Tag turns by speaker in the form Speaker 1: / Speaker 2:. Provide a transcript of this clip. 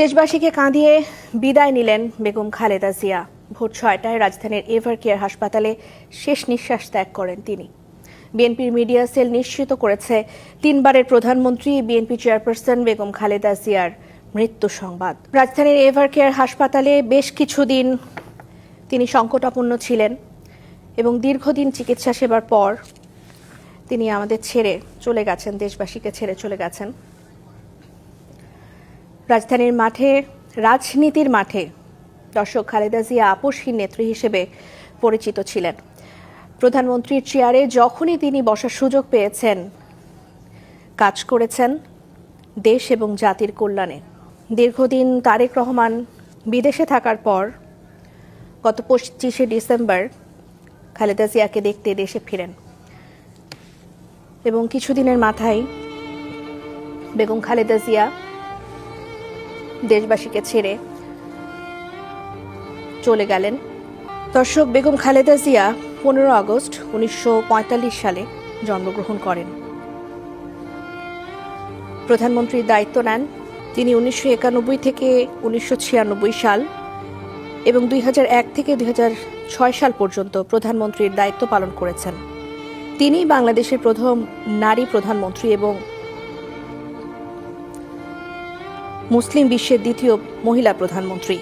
Speaker 1: দেশবাসীকে কাঁদিয়ে বিদায় নিলেন বেগম খালেদা জিয়া। ভোর ছয়টায় রাজধানীর এভার কেয়ার হাসপাতালে শেষ নিঃশ্বাস ত্যাগ করেন তিনি। বিএনপির মিডিয়া সেল নিশ্চিত করেছে, তিনবারের প্রধানমন্ত্রী, বিএনপি চেয়ারপারসন বেগম খালেদা জিয়ার মৃত্যু সংবাদ। রাজধানীর এভার কেয়ার হাসপাতালে বেশ কিছুদিন তিনি সংকটাপন্ন ছিলেন এবং দীর্ঘদিন চিকিৎসা সেবার পর তিনি আমাদের ছেড়ে চলে গেছেন, দেশবাসীকে ছেড়ে চলে গেছেন। রাজধানীর মাঠে, রাজনীতির মাঠে দর্শক খালেদা জিয়া আপসহীন নেত্রী হিসেবে পরিচিত ছিলেন। প্রধানমন্ত্রীর চেয়ারে যখনই তিনি বসার সুযোগ পেয়েছেন, কাজ করেছেন দেশ এবং জাতির কল্যাণে। দীর্ঘদিন তারেক রহমান বিদেশে থাকার পর গত পঁচিশে ডিসেম্বর খালেদা জিয়াকে দেখতে দেশে ফিরেন এবং কিছুদিনের মাথায় বেগম খালেদা জিয়া দেশবাসীকে ছেড়ে চলে গেলেন। দর্শক, বেগম খালেদা জিয়া পনেরো আগস্ট উনিশশো পঁয়তাল্লিশ সালে জন্মগ্রহণ করেন। প্রধানমন্ত্রীর দায়িত্ব নেন তিনি উনিশশো একানব্বই থেকে উনিশশো ছিয়ানব্বই সাল এবং দুই হাজার এক থেকে দুই হাজার ছয় সাল পর্যন্ত প্রধানমন্ত্রীর দায়িত্ব পালন করেছেন। তিনি বাংলাদেশের প্রথম নারী প্রধানমন্ত্রী এবং মুসলিম বিশ্বের দ্বিতীয় মহিলা প্রধানমন্ত্রী।